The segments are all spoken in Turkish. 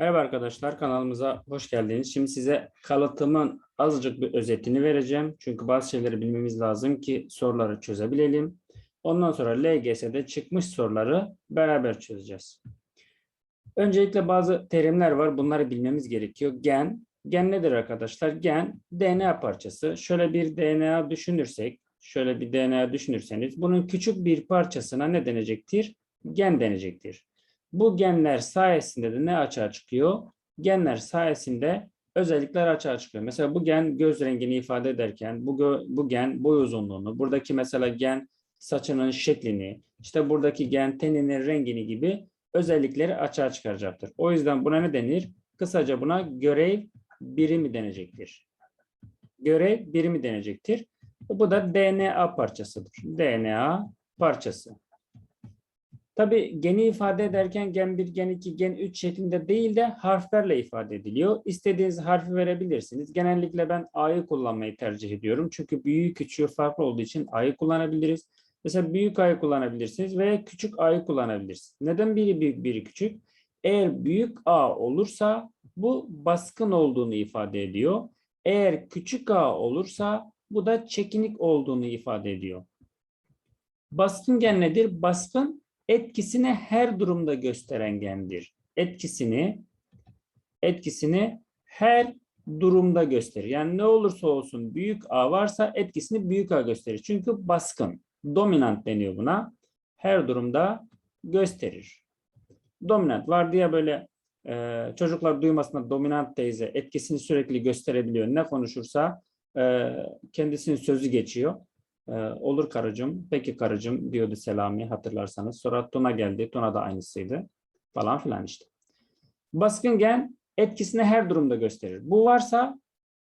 Merhaba arkadaşlar, kanalımıza hoş geldiniz. Şimdi size kalıtımın azıcık bir özetini vereceğim. Çünkü bazı şeyleri bilmemiz lazım ki soruları çözebilelim. Ondan sonra LGS'de çıkmış soruları beraber çözeceğiz. Öncelikle bazı terimler var. Bunları bilmemiz gerekiyor. Gen, gen nedir arkadaşlar? Gen, DNA parçası. Şöyle bir DNA düşünürsek, şöyle bir DNA düşünürseniz bunun küçük bir parçasına ne denecektir? Gen denecektir. Bu genler sayesinde de ne açığa çıkıyor? Genler sayesinde özellikler açığa çıkıyor. Mesela bu gen göz rengini ifade ederken bu, gö- bu gen boy uzunluğunu, buradaki mesela gen saçının şeklini, işte buradaki gen teninin rengini gibi özellikleri açığa çıkaracaktır. O yüzden buna ne denir? Kısaca buna görev birimi denecektir. Görev birimi denecektir. Bu da DNA parçasıdır. DNA parçası. Tabii geni ifade ederken gen 1, gen 2, gen 3 şeklinde değil de harflerle ifade ediliyor. İstediğiniz harfi verebilirsiniz. Genellikle ben A'yı kullanmayı tercih ediyorum. Çünkü büyük küçüğü farklı olduğu için A'yı kullanabiliriz. Mesela büyük A'yı kullanabilirsiniz veya küçük A'yı kullanabilirsiniz. Neden biri büyük biri küçük? Eğer büyük A olursa bu baskın olduğunu ifade ediyor. Eğer küçük A olursa bu da çekinik olduğunu ifade ediyor. Baskın gen nedir? Baskın etkisini her durumda gösteren gendir. Etkisini etkisini her durumda gösterir. Yani ne olursa olsun büyük A varsa etkisini büyük A gösterir. Çünkü baskın, dominant deniyor buna. Her durumda gösterir. Dominant var diye böyle e, çocuklar duymasına dominant teyze etkisini sürekli gösterebiliyor. Ne konuşursa e, kendisinin sözü geçiyor. Ee, olur karıcığım, peki karıcığım diyordu Selami hatırlarsanız. Sonra Tuna geldi, Tuna da aynısıydı falan filan işte. Baskın gen etkisini her durumda gösterir. Bu varsa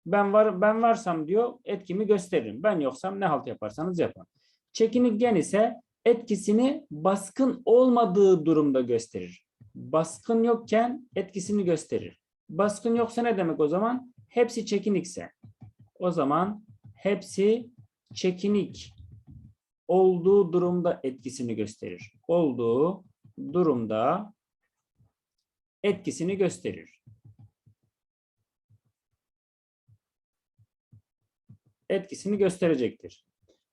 ben var ben varsam diyor etkimi gösteririm. Ben yoksam ne halt yaparsanız yapın. Çekinik gen ise etkisini baskın olmadığı durumda gösterir. Baskın yokken etkisini gösterir. Baskın yoksa ne demek o zaman? Hepsi çekinikse. O zaman hepsi çekinik olduğu durumda etkisini gösterir. Olduğu durumda etkisini gösterir. Etkisini gösterecektir.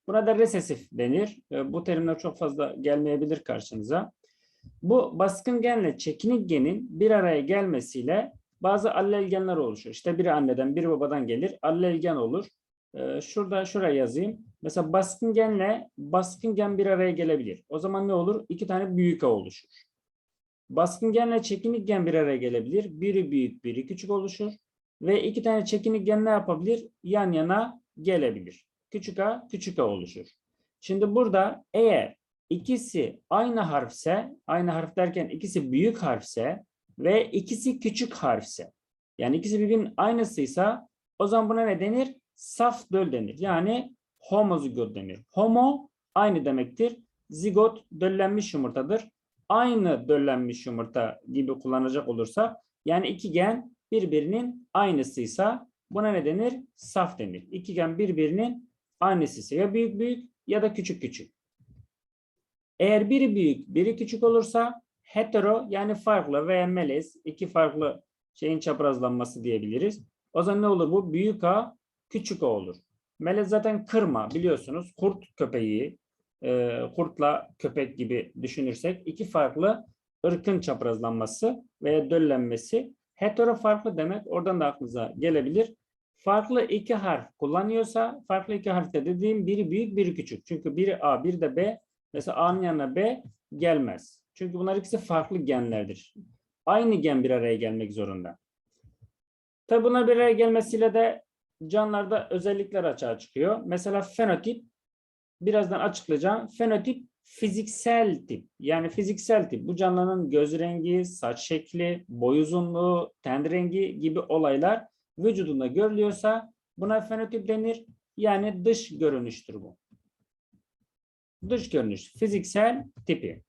Buna da resesif denir. E, Bu terimler çok fazla gelmeyebilir karşınıza. Bu baskın genle çekinik genin bir araya gelmesiyle bazı allel genler oluşur. İşte biri anneden, biri babadan gelir. Allel gen olur. Ee, şurada şuraya yazayım. Mesela baskın genle baskın gen bir araya gelebilir. O zaman ne olur? İki tane büyük A oluşur. Baskın genle çekinik gen bir araya gelebilir. Biri büyük, biri küçük oluşur. Ve iki tane çekinik gen ne yapabilir? Yan yana gelebilir. Küçük A, küçük A oluşur. Şimdi burada eğer ikisi aynı harfse, aynı harf derken ikisi büyük harfse ve ikisi küçük harfse, yani ikisi birbirinin aynısıysa o zaman buna ne denir? Saf döl denir. Yani homozigot denir. Homo aynı demektir. Zigot döllenmiş yumurtadır. Aynı döllenmiş yumurta gibi kullanacak olursa yani iki gen birbirinin aynısıysa buna ne denir? Saf denir. İki gen birbirinin aynısıysa ya büyük büyük ya da küçük küçük. Eğer biri büyük, biri küçük olursa hetero yani farklı veya melez iki farklı şeyin çaprazlanması diyebiliriz. O zaman ne olur bu? Büyük A küçük olur. Melez zaten kırma biliyorsunuz. Kurt köpeği, e, kurtla köpek gibi düşünürsek iki farklı ırkın çaprazlanması veya döllenmesi. Hetero farklı demek oradan da aklınıza gelebilir. Farklı iki harf kullanıyorsa farklı iki harfte dediğim biri büyük biri küçük. Çünkü biri A bir de B. Mesela A'nın yanına B gelmez. Çünkü bunlar ikisi farklı genlerdir. Aynı gen bir araya gelmek zorunda. Tabi buna bir araya gelmesiyle de canlılarda özellikler açığa çıkıyor. Mesela fenotip birazdan açıklayacağım. Fenotip fiziksel tip. Yani fiziksel tip. Bu canlının göz rengi, saç şekli, boy uzunluğu, ten rengi gibi olaylar vücudunda görülüyorsa buna fenotip denir. Yani dış görünüştür bu. Dış görünüş, fiziksel tipi.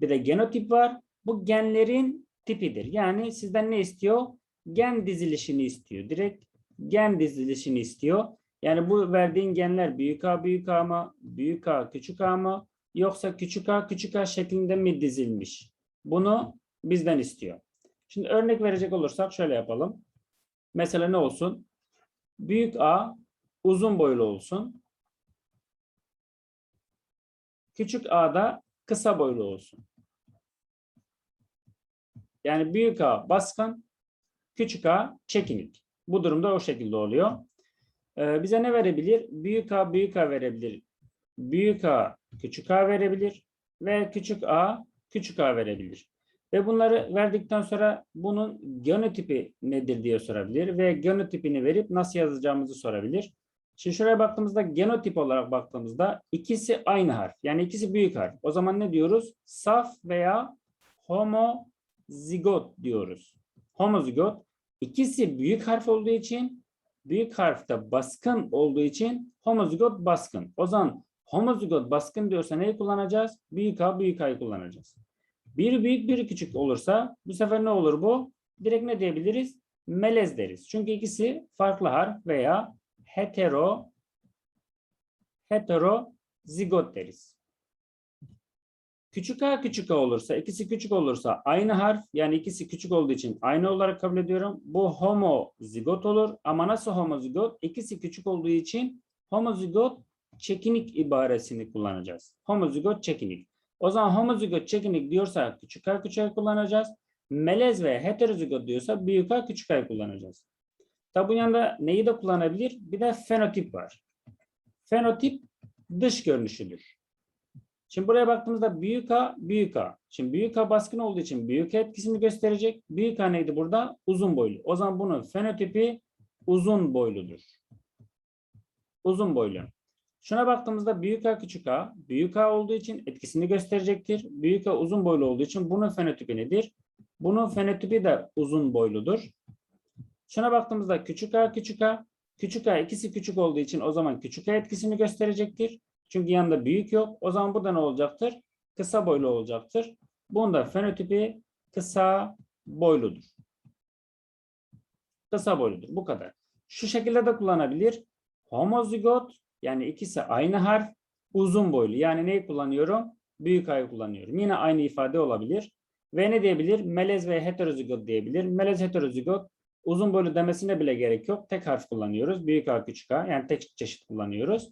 Bir de genotip var. Bu genlerin tipidir. Yani sizden ne istiyor? Gen dizilişini istiyor. Direkt gen dizilişini istiyor. Yani bu verdiğin genler büyük A büyük A mı, büyük A küçük A mı yoksa küçük A küçük A şeklinde mi dizilmiş? Bunu bizden istiyor. Şimdi örnek verecek olursak şöyle yapalım. Mesela ne olsun? Büyük A uzun boylu olsun. Küçük A da kısa boylu olsun. Yani büyük A baskın, küçük A çekinik. Bu durumda o şekilde oluyor. Ee, bize ne verebilir? Büyük A büyük A verebilir. Büyük A küçük A verebilir ve küçük A küçük A verebilir. Ve bunları verdikten sonra bunun genotipi nedir diye sorabilir ve genotipini verip nasıl yazacağımızı sorabilir. Şimdi şuraya baktığımızda genotip olarak baktığımızda ikisi aynı harf. Yani ikisi büyük harf. O zaman ne diyoruz? Saf veya homozigot diyoruz. Homozigot ikisi büyük harf olduğu için büyük harfte baskın olduğu için homozigot baskın. O zaman homozigot baskın diyorsa neyi kullanacağız? Büyük A büyük A'yı kullanacağız. Bir büyük bir küçük olursa bu sefer ne olur bu? Direkt ne diyebiliriz? Melez deriz. Çünkü ikisi farklı harf veya hetero heterozigot deriz. Küçük a küçük a olursa, ikisi küçük olursa aynı harf yani ikisi küçük olduğu için aynı olarak kabul ediyorum. Bu homozigot olur ama nasıl homozigot? İkisi küçük olduğu için homozigot çekinik ibaresini kullanacağız. Homozigot çekinik. O zaman homozigot çekinik diyorsa küçük a küçük a kullanacağız. Melez ve heterozigot diyorsa büyük a küçük a kullanacağız. Tabi bunun yanında neyi de kullanabilir? Bir de fenotip var. Fenotip dış görünüşüdür. Şimdi buraya baktığımızda büyük A, büyük A. Şimdi büyük A baskın olduğu için büyük A etkisini gösterecek. Büyük A neydi burada? Uzun boylu. O zaman bunun fenotipi uzun boyludur. Uzun boylu. Şuna baktığımızda büyük A küçük A, büyük A olduğu için etkisini gösterecektir. Büyük A uzun boylu olduğu için bunun fenotipi nedir? Bunun fenotipi de uzun boyludur. Şuna baktığımızda küçük a küçük a. Küçük a ikisi küçük olduğu için o zaman küçük a etkisini gösterecektir. Çünkü yanında büyük yok. O zaman burada ne olacaktır? Kısa boylu olacaktır. Bunda fenotipi kısa boyludur. Kısa boyludur. Bu kadar. Şu şekilde de kullanabilir. Homozigot yani ikisi aynı harf uzun boylu. Yani neyi kullanıyorum? Büyük A'yı kullanıyorum. Yine aynı ifade olabilir. Ve ne diyebilir? Melez ve heterozigot diyebilir. Melez heterozigot Uzun boylu demesine bile gerek yok. Tek harf kullanıyoruz. Büyük A küçük A yani tek çeşit kullanıyoruz.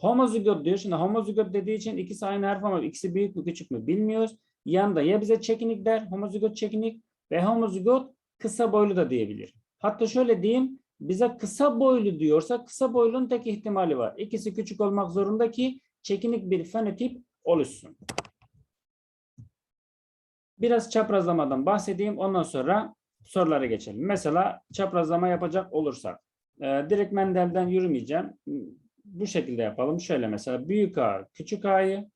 Homozigot diyor. Şimdi homozigot dediği için ikisi aynı harf ama ikisi büyük mü küçük mü bilmiyoruz. Yanında ya bize çekinik der. Homozigot çekinik ve homozigot kısa boylu da diyebilir. Hatta şöyle diyeyim. Bize kısa boylu diyorsa kısa boylunun tek ihtimali var. İkisi küçük olmak zorunda ki çekinik bir fenotip oluşsun. Biraz çaprazlamadan bahsedeyim. Ondan sonra sorulara geçelim. Mesela çaprazlama yapacak olursak. E, direkt Mendel'den yürümeyeceğim. Bu şekilde yapalım. Şöyle mesela büyük A küçük A'yı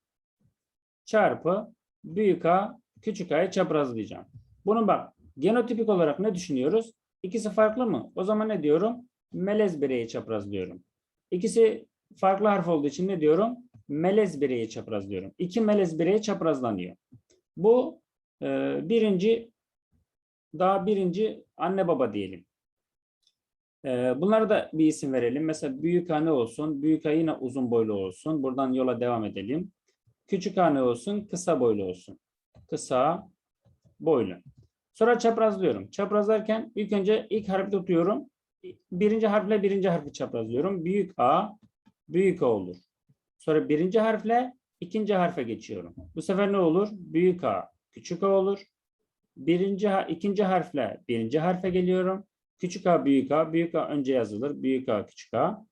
çarpı büyük A küçük A'yı çaprazlayacağım. Bunun bak genotipik olarak ne düşünüyoruz? İkisi farklı mı? O zaman ne diyorum? Melez bireyi çaprazlıyorum. İkisi farklı harf olduğu için ne diyorum? Melez bireyi çaprazlıyorum. İki melez bireyi çaprazlanıyor. Bu e, birinci daha birinci anne baba diyelim. Ee, bunlara da bir isim verelim. Mesela büyük anne olsun. Büyük A yine uzun boylu olsun. Buradan yola devam edelim. Küçük anne olsun. Kısa boylu olsun. Kısa boylu. Sonra çaprazlıyorum. Çaprazlarken ilk önce ilk harfi tutuyorum. Birinci harfle birinci harfi çaprazlıyorum. Büyük A, büyük A olur. Sonra birinci harfle ikinci harfe geçiyorum. Bu sefer ne olur? Büyük A, küçük A olur birinci, ikinci harfle birinci harfe geliyorum. Küçük A, büyük A. Büyük A önce yazılır. Büyük A, küçük A.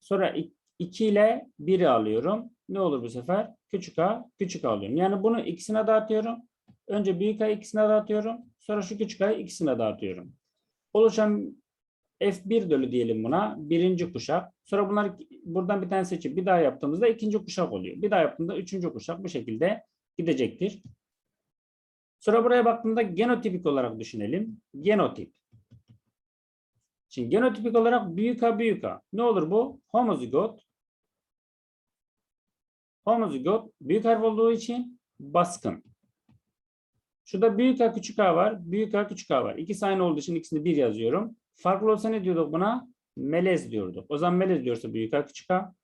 Sonra 2 ile 1'i alıyorum. Ne olur bu sefer? Küçük A, küçük A alıyorum. Yani bunu ikisine dağıtıyorum. Önce büyük A ikisine dağıtıyorum. Sonra şu küçük A'yı ikisine dağıtıyorum. Oluşan F1 dölü diyelim buna. Birinci kuşak. Sonra bunlar buradan bir tane seçip bir daha yaptığımızda ikinci kuşak oluyor. Bir daha yaptığımda üçüncü kuşak bu şekilde gidecektir. Sonra buraya baktığımda genotipik olarak düşünelim. Genotip. Şimdi genotipik olarak büyük A büyük A. Ne olur bu? Homozigot. Homozigot büyük harf olduğu için baskın. Şurada büyük A küçük A var. Büyük A küçük A var. İkisi aynı olduğu için ikisini bir yazıyorum. Farklı olsa ne diyorduk buna? Melez diyorduk. O zaman melez diyorsa büyük A küçük A.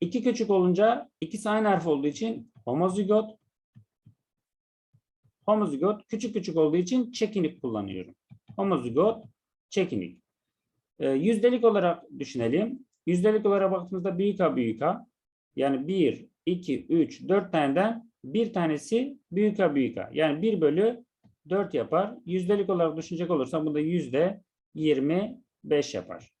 İki küçük olunca ikisi aynı harf olduğu için homozigot Homozigot küçük küçük olduğu için çekinik kullanıyorum. Homozigot çekinik. E, yüzdelik olarak düşünelim. Yüzdelik olarak baktığımızda büyük A büyük A. Yani 1, 2, 3, 4 taneden bir tanesi büyük A büyük A. Yani 1 bölü 4 yapar. Yüzdelik olarak düşünecek olursam bu da yüzde 25 yapar.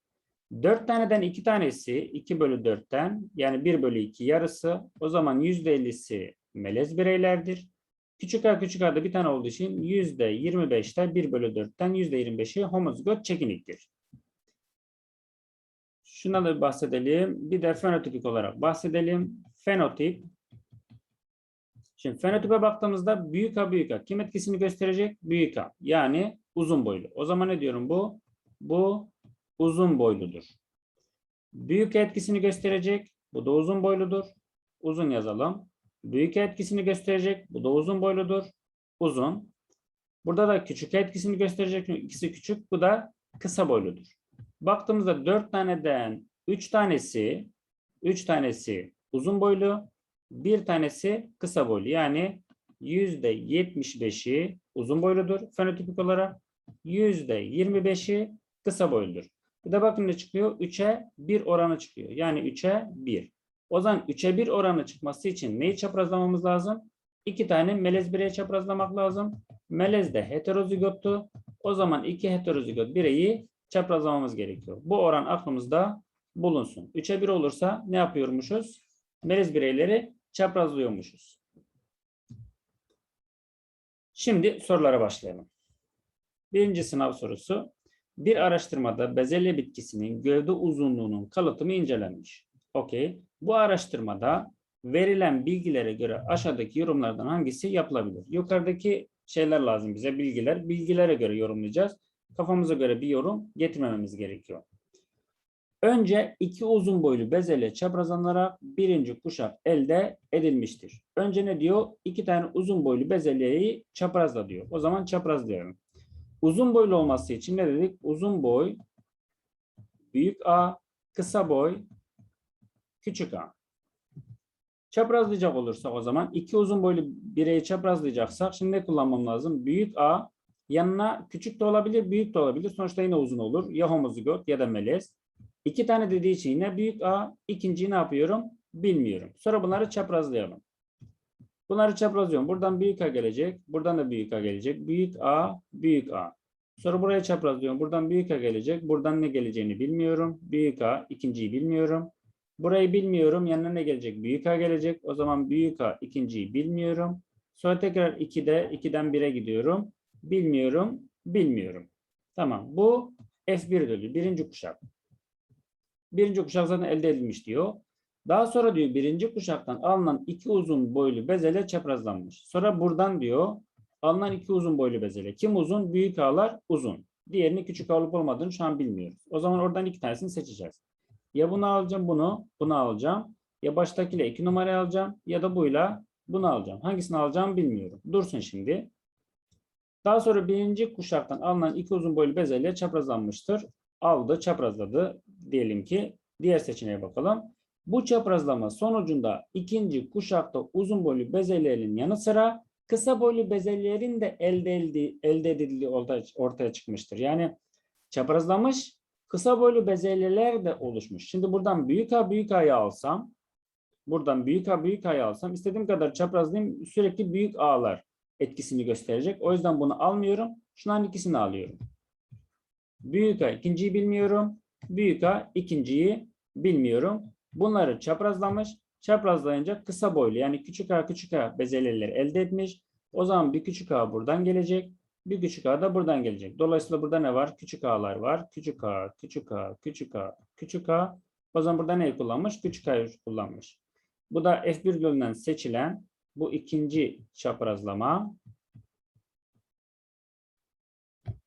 4 taneden 2 tanesi 2 bölü 4'ten yani 1 bölü 2 yarısı o zaman %50'si melez bireylerdir. Küçük a küçük a'da bir tane olduğu için %25'te 1 bölü 4'ten %25'i homozigot çekiniktir. Şuna da bahsedelim. Bir de fenotipik olarak bahsedelim. Fenotip. Şimdi fenotipe baktığımızda büyük A büyük A. Kim etkisini gösterecek? Büyük A. Yani uzun boylu. O zaman ne diyorum bu? Bu uzun boyludur. Büyük etkisini gösterecek. Bu da uzun boyludur. Uzun yazalım. Büyük etkisini gösterecek. Bu da uzun boyludur. Uzun. Burada da küçük etkisini gösterecek. İkisi küçük. Bu da kısa boyludur. Baktığımızda 4 taneden 3 tanesi 3 tanesi uzun boylu, bir tanesi kısa boylu. Yani %75'i uzun boyludur fenotipik olarak. %25'i kısa boyludur. Bir de bakın ne çıkıyor? 3'e 1 oranı çıkıyor. Yani 3'e 1. O zaman 3'e 1 oranı çıkması için neyi çaprazlamamız lazım? İki tane melez bireye çaprazlamak lazım. Melez de heterozigottu. O zaman iki heterozigot bireyi çaprazlamamız gerekiyor. Bu oran aklımızda bulunsun. 3'e 1 olursa ne yapıyormuşuz? Melez bireyleri çaprazlıyormuşuz. Şimdi sorulara başlayalım. Birinci sınav sorusu. Bir araştırmada bezelye bitkisinin gövde uzunluğunun kalıtımı incelenmiş. Okey. Bu araştırmada verilen bilgilere göre aşağıdaki yorumlardan hangisi yapılabilir? Yukarıdaki şeyler lazım bize bilgiler. Bilgilere göre yorumlayacağız. Kafamıza göre bir yorum getirmememiz gerekiyor. Önce iki uzun boylu bezelye çaprazlanarak birinci kuşak elde edilmiştir. Önce ne diyor? İki tane uzun boylu bezelyeyi çaprazla diyor. O zaman çaprazlayalım. Uzun boylu olması için ne dedik? Uzun boy büyük A, kısa boy küçük A. Çaprazlayacak olursak o zaman iki uzun boylu bireyi çaprazlayacaksak şimdi ne kullanmam lazım? Büyük A yanına küçük de olabilir, büyük de olabilir. Sonuçta yine uzun olur. Ya homozigot ya da melez. İki tane dediği için yine büyük A. ikinciyi ne yapıyorum? Bilmiyorum. Sonra bunları çaprazlayalım. Bunları çaprazlıyorum. Buradan büyük A gelecek. Buradan da büyük A gelecek. Büyük A, büyük A. Sonra buraya çaprazlıyorum. Buradan büyük A gelecek. Buradan ne geleceğini bilmiyorum. Büyük A, ikinciyi bilmiyorum. Burayı bilmiyorum. Yanına ne gelecek? Büyük A gelecek. O zaman büyük A, ikinciyi bilmiyorum. Sonra tekrar 2'de 2'den 1'e gidiyorum. Bilmiyorum, bilmiyorum. Tamam. Bu F1 dölü. Birinci kuşak. Birinci kuşak zaten elde edilmiş diyor. Daha sonra diyor birinci kuşaktan alınan iki uzun boylu bezelye çaprazlanmış. Sonra buradan diyor alınan iki uzun boylu bezelye. Kim uzun? Büyük ağlar uzun. Diğerini küçük ağ olup olmadığını şu an bilmiyoruz. O zaman oradan iki tanesini seçeceğiz. Ya bunu alacağım bunu, bunu alacağım. Ya baştakiyle iki numarayı alacağım ya da buyla bunu alacağım. Hangisini alacağım bilmiyorum. Dursun şimdi. Daha sonra birinci kuşaktan alınan iki uzun boylu bezelye çaprazlanmıştır. Aldı, çaprazladı. Diyelim ki diğer seçeneğe bakalım. Bu çaprazlama sonucunda ikinci kuşakta uzun boylu bezelyelerin yanı sıra kısa boylu bezelyelerin de elde, edildiği, elde edildiği ortaya, ortaya çıkmıştır. Yani çaprazlamış kısa boylu bezelyeler de oluşmuş. Şimdi buradan büyük A büyük A'yı alsam buradan büyük A büyük A'yı alsam istediğim kadar çaprazlayayım sürekli büyük A'lar etkisini gösterecek. O yüzden bunu almıyorum. Şunların ikisini alıyorum. Büyük A ikinciyi bilmiyorum. Büyük A ikinciyi bilmiyorum. Bunları çaprazlamış. Çaprazlayınca kısa boylu yani küçük A küçük A bezelyeleri elde etmiş. O zaman bir küçük A buradan gelecek. Bir küçük A da buradan gelecek. Dolayısıyla burada ne var? Küçük A'lar var. Küçük A, küçük A, küçük A, küçük A. O zaman burada neyi kullanmış? Küçük A'yı kullanmış. Bu da F1 bölümünden seçilen bu ikinci çaprazlama.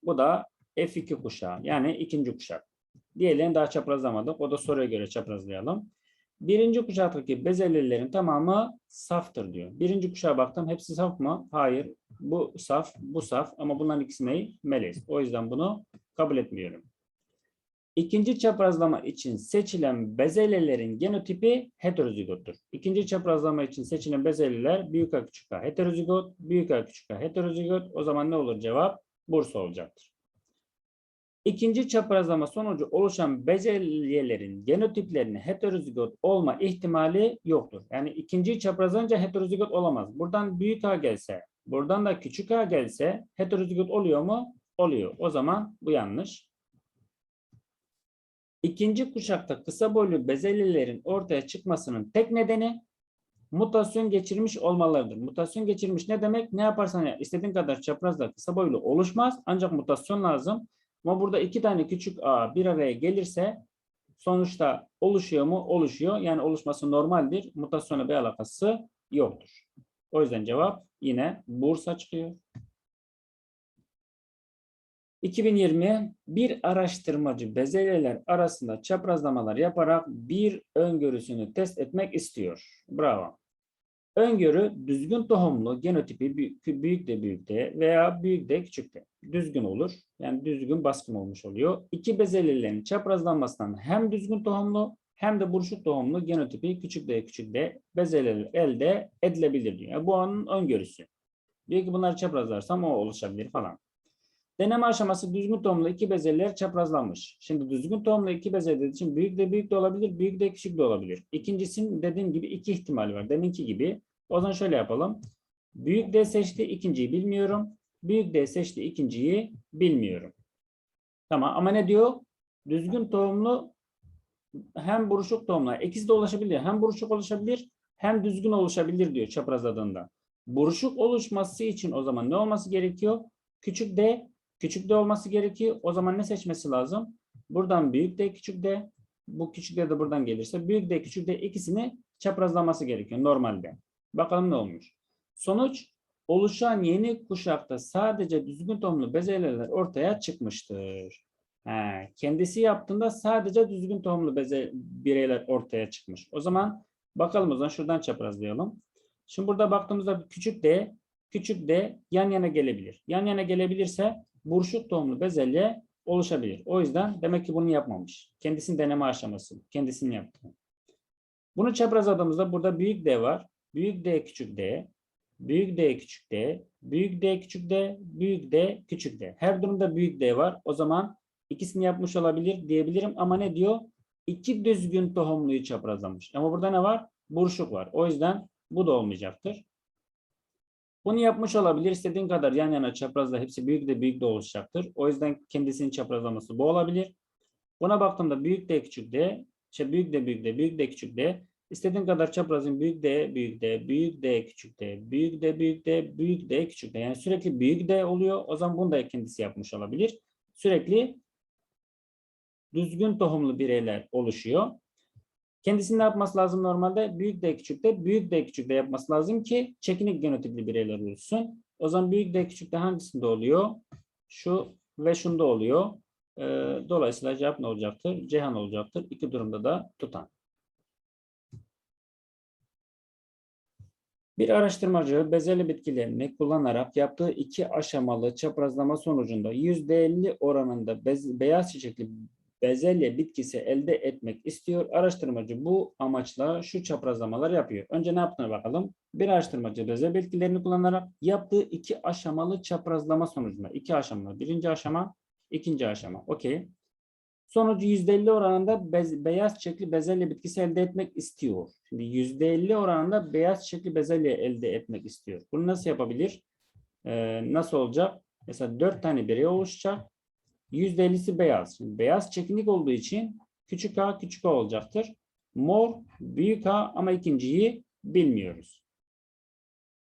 Bu da F2 kuşağı yani ikinci kuşak. Diğerlerini daha çaprazlamadık. O da soruya göre çaprazlayalım. Birinci kuşaktaki bezelyelerin tamamı saftır diyor. Birinci kuşağa baktım. Hepsi saf mı? Hayır. Bu saf, bu saf ama bunların ikisi ne? Melez. O yüzden bunu kabul etmiyorum. İkinci çaprazlama için seçilen bezelyelerin genotipi heterozigottur. İkinci çaprazlama için seçilen bezelyeler büyük A küçük A heterozigot, büyük A küçük A heterozigot. O zaman ne olur cevap? Bursa olacaktır. İkinci çaprazlama sonucu oluşan bezelyelerin genotiplerinin heterozigot olma ihtimali yoktur. Yani ikinci çaprazlanınca heterozigot olamaz. Buradan büyük A gelse, buradan da küçük A gelse heterozigot oluyor mu? Oluyor. O zaman bu yanlış. İkinci kuşakta kısa boylu bezelyelerin ortaya çıkmasının tek nedeni mutasyon geçirmiş olmalarıdır. Mutasyon geçirmiş ne demek? Ne yaparsan ya istediğin kadar çaprazla kısa boylu oluşmaz ancak mutasyon lazım. Ama burada iki tane küçük a bir araya gelirse sonuçta oluşuyor mu? Oluşuyor. Yani oluşması normaldir. Mutasyona bir alakası yoktur. O yüzden cevap yine Bursa çıkıyor. 2020 bir araştırmacı bezelyeler arasında çaprazlamalar yaparak bir öngörüsünü test etmek istiyor. Bravo. Öngörü düzgün tohumlu genotipi büyük, de büyük de veya büyük de küçük de düzgün olur. Yani düzgün baskın olmuş oluyor. İki bezelyelerin çaprazlanmasından hem düzgün tohumlu hem de buruşuk tohumlu genotipi küçük de küçük de bezelyeler elde edilebilir diyor. Yani bu onun öngörüsü. Diyor ki bunları çaprazlarsam o oluşabilir falan. Deneme aşaması düzgün tohumlu iki bezelyeler çaprazlanmış. Şimdi düzgün tohumlu iki bezelye dediği için büyük de büyük de olabilir, büyük de küçük de olabilir. İkincisinin dediğim gibi iki ihtimal var. Deminki gibi. O zaman şöyle yapalım. Büyük D seçti, ikinciyi bilmiyorum. Büyük D seçti, ikinciyi bilmiyorum. Tamam ama ne diyor? Düzgün tohumlu hem buruşuk tohumlu. İkisi de oluşabilir. Hem buruşuk oluşabilir hem düzgün oluşabilir diyor çaprazladığında. Buruşuk oluşması için o zaman ne olması gerekiyor? Küçük D Küçük de olması gerekiyor. O zaman ne seçmesi lazım? Buradan büyük de küçük de bu küçük de de buradan gelirse büyük de küçük de ikisini çaprazlaması gerekiyor normalde. Bakalım ne olmuş. Sonuç oluşan yeni kuşakta sadece düzgün tohumlu bezelyeler ortaya çıkmıştır. He, kendisi yaptığında sadece düzgün tohumlu beze bireyler ortaya çıkmış. O zaman bakalım o zaman şuradan çaprazlayalım. Şimdi burada baktığımızda küçük d, küçük d yan yana gelebilir. Yan yana gelebilirse buruşuk tohumlu bezelye oluşabilir. O yüzden demek ki bunu yapmamış. Kendisinin deneme aşaması. Kendisini yaptı. Bunu çaprazladığımızda burada büyük D var. Büyük D küçük D. Büyük D küçük D. Büyük D küçük D. Büyük D küçük D. Her durumda büyük D var. O zaman ikisini yapmış olabilir diyebilirim. Ama ne diyor? İki düzgün tohumluyu çaprazlamış. Ama burada ne var? Buruşuk var. O yüzden bu da olmayacaktır. Bunu yapmış olabilir. İstediğin kadar yan yana çaprazla hepsi büyük de büyük de oluşacaktır. O yüzden kendisinin çaprazlaması bu olabilir. Buna baktığımda büyük de küçük de, işte büyük de büyük de büyük de küçük de istediğin kadar çaprazın büyük de büyük de büyük de küçük de büyük de büyük de büyük de küçük de yani sürekli büyük de oluyor. O zaman bunu da kendisi yapmış olabilir. Sürekli düzgün tohumlu bireyler oluşuyor. Kendisinin ne yapması lazım normalde? Büyük D küçük de, büyük D küçük de yapması lazım ki çekinik genotipli bireyler oluşsun. O zaman büyük D küçük de hangisinde oluyor? Şu ve şunda oluyor. Ee, dolayısıyla cevap ne olacaktır? Cihan olacaktır. İki durumda da tutan. Bir araştırmacı bezelye bitkilerini kullanarak yaptığı iki aşamalı çaprazlama sonucunda %50 oranında beyaz çiçekli bezelye bitkisi elde etmek istiyor. Araştırmacı bu amaçla şu çaprazlamalar yapıyor. Önce ne yaptığına bakalım. Bir araştırmacı bezelye bitkilerini kullanarak yaptığı iki aşamalı çaprazlama sonucunda. iki aşamalı. Birinci aşama, ikinci aşama. Okey. Sonucu %50 oranında bez, beyaz çiçekli bezelye bitkisi elde etmek istiyor. Şimdi %50 oranında beyaz çiçekli bezelye elde etmek istiyor. Bunu nasıl yapabilir? Ee, nasıl olacak? Mesela 4 tane birey oluşacak. %50'si beyaz. Şimdi beyaz çekinik olduğu için küçük a küçük a olacaktır. Mor büyük a ama ikinciyi bilmiyoruz.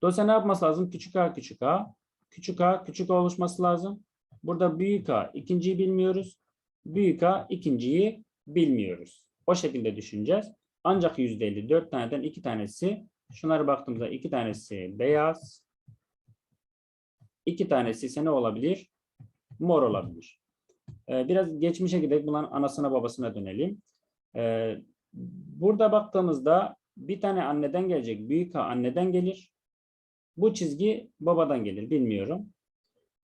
Dolayısıyla ne yapması lazım? Küçük a küçük a. Küçük a küçük a oluşması lazım. Burada büyük a ikinciyi bilmiyoruz. Büyük a ikinciyi bilmiyoruz. O şekilde düşüneceğiz. Ancak %50 4 taneden 2 tanesi şunlara baktığımızda 2 tanesi beyaz. 2 tanesi ise ne olabilir? Mor olabilir. Ee, biraz geçmişe gidelim. Bunların anasına babasına dönelim. Ee, burada baktığımızda bir tane anneden gelecek. Büyük A anneden gelir. Bu çizgi babadan gelir. Bilmiyorum.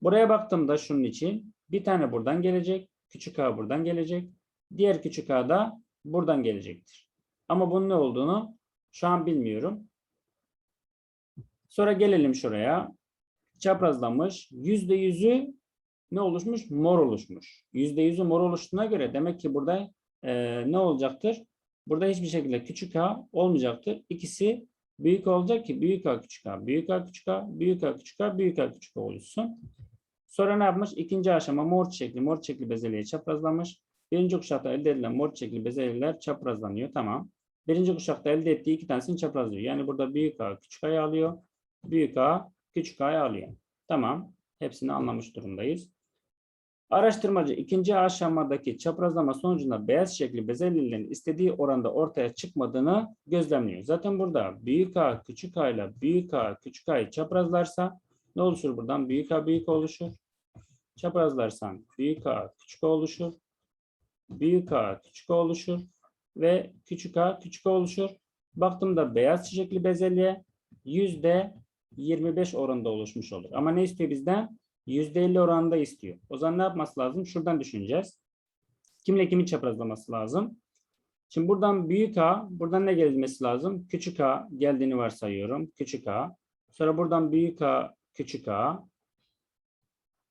Buraya baktığımda şunun için bir tane buradan gelecek. Küçük A buradan gelecek. Diğer küçük a da buradan gelecektir. Ama bunun ne olduğunu şu an bilmiyorum. Sonra gelelim şuraya. Çaprazlamış. Yüzde yüzü ne oluşmuş? Mor oluşmuş. Yüzde yüzü mor oluştuğuna göre demek ki burada eee, ne olacaktır? Burada hiçbir şekilde küçük a olmayacaktır. İkisi büyük olacak ki büyük a küçük a, büyük a küçük a, büyük a küçük a, büyük a küçük a oluşsun. Sonra ne yapmış? İkinci aşama mor çiçekli, mor çiçekli bezelyeye çaprazlamış. Birinci kuşakta elde edilen mor çiçekli bezelyeler çaprazlanıyor. Tamam. Birinci kuşakta elde ettiği iki tanesini çaprazlıyor. Yani burada büyük A küçük A'yı alıyor. Büyük A küçük A'yı alıyor. Tamam. Hepsini anlamış durumdayız. Araştırmacı ikinci aşamadaki çaprazlama sonucunda beyaz şekli bezelyelerin istediği oranda ortaya çıkmadığını gözlemliyor. Zaten burada büyük A küçük A ile büyük A küçük A'yı çaprazlarsa ne oluşur buradan? Büyük A büyük oluşur. Çaprazlarsan büyük A küçük A oluşur. Büyük A küçük A oluşur ve küçük a küçük a oluşur. Baktığımda beyaz çiçekli bezelye yüzde 25 oranında oluşmuş olur. Ama ne istiyor bizden? Yüzde 50 oranında istiyor. O zaman ne yapması lazım? Şuradan düşüneceğiz. Kimle kimin çaprazlaması lazım? Şimdi buradan büyük A, buradan ne gelmesi lazım? Küçük A geldiğini varsayıyorum. Küçük A. Sonra buradan büyük A, küçük A.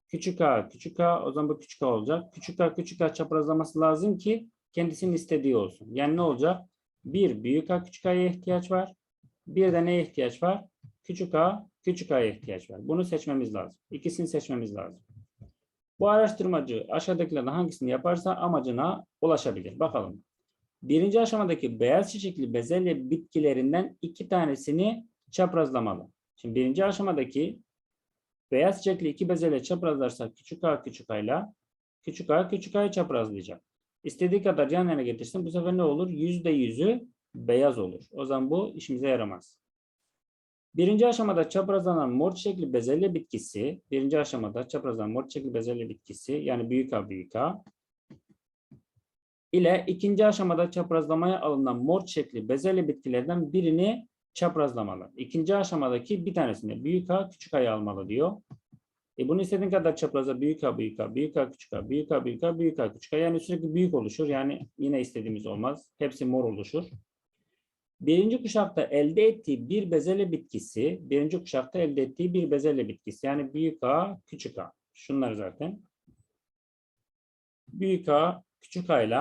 Küçük A, küçük A. O zaman bu küçük A olacak. Küçük A, küçük A çaprazlaması lazım ki kendisinin istediği olsun. Yani ne olacak? Bir büyük A küçük A'ya ihtiyaç var. Bir de neye ihtiyaç var? Küçük A küçük A'ya ihtiyaç var. Bunu seçmemiz lazım. İkisini seçmemiz lazım. Bu araştırmacı aşağıdakilerden hangisini yaparsa amacına ulaşabilir. Bakalım. Birinci aşamadaki beyaz çiçekli bezelye bitkilerinden iki tanesini çaprazlamalı. Şimdi birinci aşamadaki beyaz çiçekli iki bezelye çaprazlarsa küçük a küçük a ile küçük a küçük a'yı çaprazlayacak. İstediği kadar yan yana getirsin. Bu sefer ne olur? Yüzde yüzü beyaz olur. O zaman bu işimize yaramaz. Birinci aşamada çaprazlanan mor çiçekli bezelye bitkisi, birinci aşamada çaprazlanan mor çiçekli bezelye bitkisi yani büyük A büyük A ile ikinci aşamada çaprazlamaya alınan mor çiçekli bezelye bitkilerden birini çaprazlamalı. İkinci aşamadaki bir tanesini büyük A küçük A'yı almalı diyor. E bunu istediğin kadar çapraza büyük A büyük A, büyük A küçük A, büyük A büyük A, büyük A küçük A. Yani sürekli büyük oluşur. Yani yine istediğimiz olmaz. Hepsi mor oluşur. Birinci kuşakta elde ettiği bir bezelye bitkisi, birinci kuşakta elde ettiği bir bezelye bitkisi. Yani büyük A, küçük A. Şunlar zaten. Büyük A, küçük A ile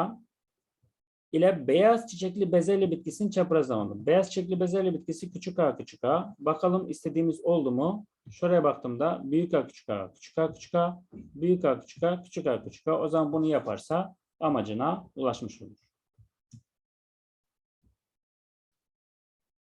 ile beyaz çiçekli bezelye bitkisini çaprazlamalı. Beyaz çiçekli bezelye bitkisi küçük a küçük a. Bakalım istediğimiz oldu mu? Şuraya baktığımda büyük a küçük a küçük a küçük a büyük a küçük a küçük a küçük a. O zaman bunu yaparsa amacına ulaşmış olur.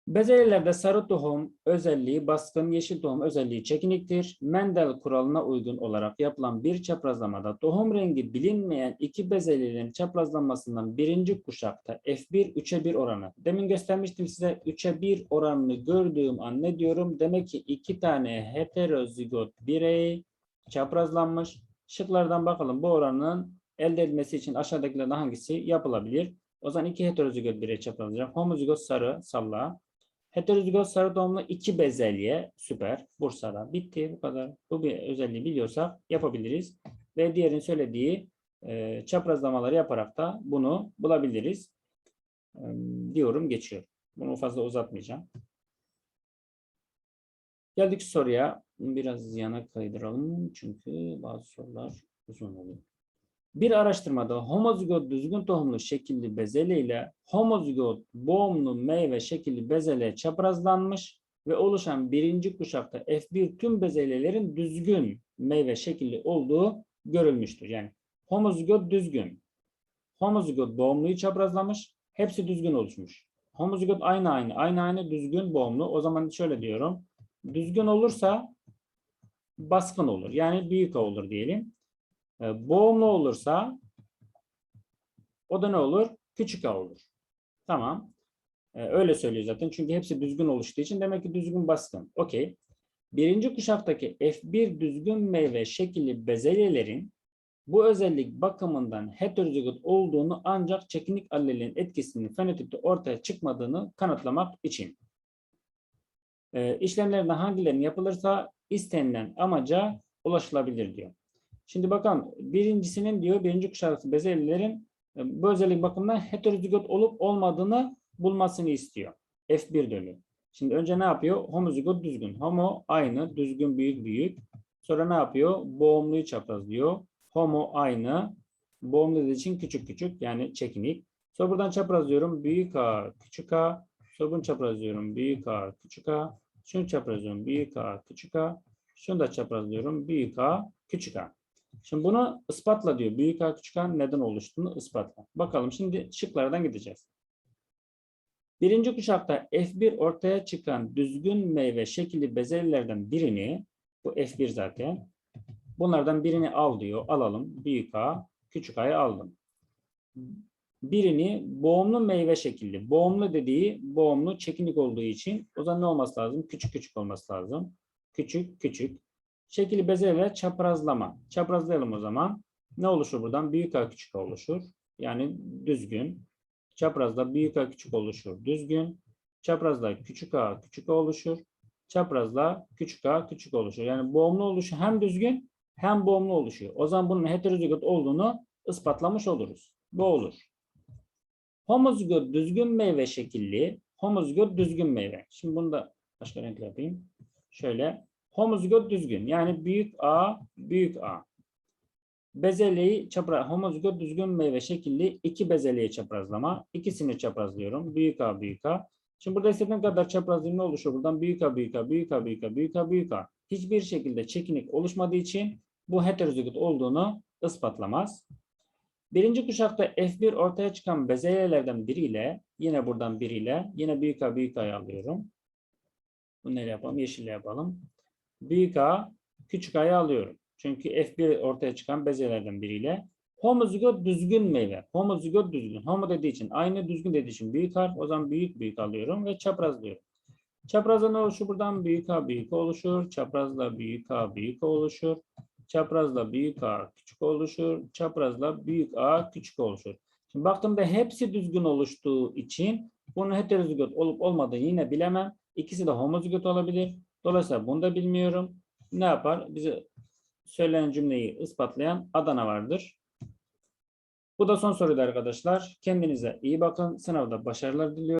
Bezelyelerde sarı tohum özelliği baskın, yeşil tohum özelliği çekiniktir. Mendel kuralına uygun olarak yapılan bir çaprazlamada tohum rengi bilinmeyen iki bezelyelerin çaprazlanmasından birinci kuşakta F1 3'e 1 oranı. Demin göstermiştim size 3'e 1 oranını gördüğüm an ne diyorum? Demek ki iki tane heterozigot birey çaprazlanmış. Şıklardan bakalım bu oranın elde edilmesi için aşağıdakilerden hangisi yapılabilir? O zaman iki heterozigot birey çaprazlanacak. Homozigot sarı salla. Heterozigot sarı doğumlu iki bezelye. Süper. Bursa'da. Bitti. Bu kadar. Bu bir özelliği biliyorsak yapabiliriz. Ve diğerin söylediği e, çaprazlamaları yaparak da bunu bulabiliriz. E, diyorum geçiyorum. Bunu fazla uzatmayacağım. Geldik soruya. Biraz yana kaydıralım. Çünkü bazı sorular uzun oluyor. Bir araştırmada homozigot düzgün tohumlu şekilli bezelye ile homozigot boğumlu meyve şekilli bezelye çaprazlanmış ve oluşan birinci kuşakta F1 tüm bezelyelerin düzgün meyve şekilli olduğu görülmüştür. Yani homozigot düzgün. Homozigot boğumluyu çaprazlamış. Hepsi düzgün oluşmuş. Homozigot aynı aynı. Aynı aynı düzgün boğumlu. O zaman şöyle diyorum. Düzgün olursa baskın olur. Yani büyük olur diyelim. E, boğumlu olursa o da ne olur? Küçük a olur. Tamam. E, öyle söylüyor zaten. Çünkü hepsi düzgün oluştuğu için demek ki düzgün baskın. Okey. Birinci kuşaktaki F1 düzgün meyve şekilli bezelyelerin bu özellik bakımından heterozigot olduğunu ancak çekinik allelin etkisinin fenotipte ortaya çıkmadığını kanıtlamak için. E, işlemlerden hangilerinin yapılırsa istenilen amaca ulaşılabilir diyor. Şimdi bakalım birincisinin diyor birinci kuşaklı bezelyelerin e, bu özellik bakımından heterozigot olup olmadığını bulmasını istiyor. F1 dönüyor. Şimdi önce ne yapıyor? Homozigot düzgün. Homo aynı, düzgün büyük büyük. Sonra ne yapıyor? Boğumluyu çaprazlıyor. Homo aynı. Boğumlu dediği için küçük küçük yani çekinik. Sonra buradan çaprazlıyorum. Büyük A, küçük A. Sonra bunu çaprazlıyorum. Büyük A, küçük A. Şunu çaprazlıyorum. Büyük A, küçük A. Şunu da çaprazlıyorum. Büyük A, küçük A. Şimdi bunu ispatla diyor. Büyük A, küçük A neden oluştuğunu ispatla. Bakalım şimdi şıklardan gideceğiz. Birinci kuşakta F1 ortaya çıkan düzgün meyve şekilli bezelyelerden birini, bu F1 zaten, bunlardan birini al diyor. Alalım. Büyük A, küçük A'yı aldım. Birini boğumlu meyve şekilli. Boğumlu dediği boğumlu çekinik olduğu için o zaman ne olması lazım? Küçük küçük olması lazım. Küçük küçük. Şekili bezelyeler çaprazlama. Çaprazlayalım o zaman. Ne oluşur buradan? Büyük A küçük A oluşur. Yani düzgün. Çaprazda büyük A küçük oluşur. Düzgün. Çaprazda küçük A küçük A oluşur. Çaprazda küçük A küçük oluşur. Yani boğumlu oluşu hem düzgün hem boğumlu oluşuyor. O zaman bunun heterozigot olduğunu ispatlamış oluruz. Bu olur. Homozigot düzgün meyve şekilli. Homozigot düzgün meyve. Şimdi bunu da başka renk yapayım. Şöyle. Homozigot düzgün. Yani büyük A, büyük A. Bezelyeyi çapraz, homozigot düzgün meyve şekilli iki bezelyeyi çaprazlama. İkisini çaprazlıyorum. Büyük A, büyük A. Şimdi burada istediğim kadar çaprazlayayım ne oluşur? Buradan büyük A, büyük A, büyük A, büyük A, büyük A, büyük A. Hiçbir şekilde çekinik oluşmadığı için bu heterozigot olduğunu ispatlamaz. Birinci kuşakta F1 ortaya çıkan bezelyelerden biriyle, yine buradan biriyle, yine büyük A, büyük A'yı alıyorum. Bunu neyle yapalım? Yeşille yapalım. Büyük A, küçük A'yı alıyorum. Çünkü F1 ortaya çıkan bezelyelerden biriyle. Homozigot düzgün meyve. Homozigot düzgün. Homo dediği için, aynı düzgün dediği için büyük harf. O zaman büyük büyük alıyorum ve çaprazlıyorum. Çaprazda ne oluşur? Buradan büyük A büyük oluşur. Çaprazla büyük A büyük oluşur. Çaprazla büyük A küçük oluşur. Çaprazla büyük A küçük oluşur. Şimdi baktığımda hepsi düzgün oluştuğu için bunun heterozigot olup olmadığını yine bilemem. İkisi de homozigot olabilir. Dolayısıyla bunu da bilmiyorum. Ne yapar? Bize söylenen cümleyi ispatlayan Adana vardır. Bu da son soruydu arkadaşlar. Kendinize iyi bakın. Sınavda başarılar diliyorum.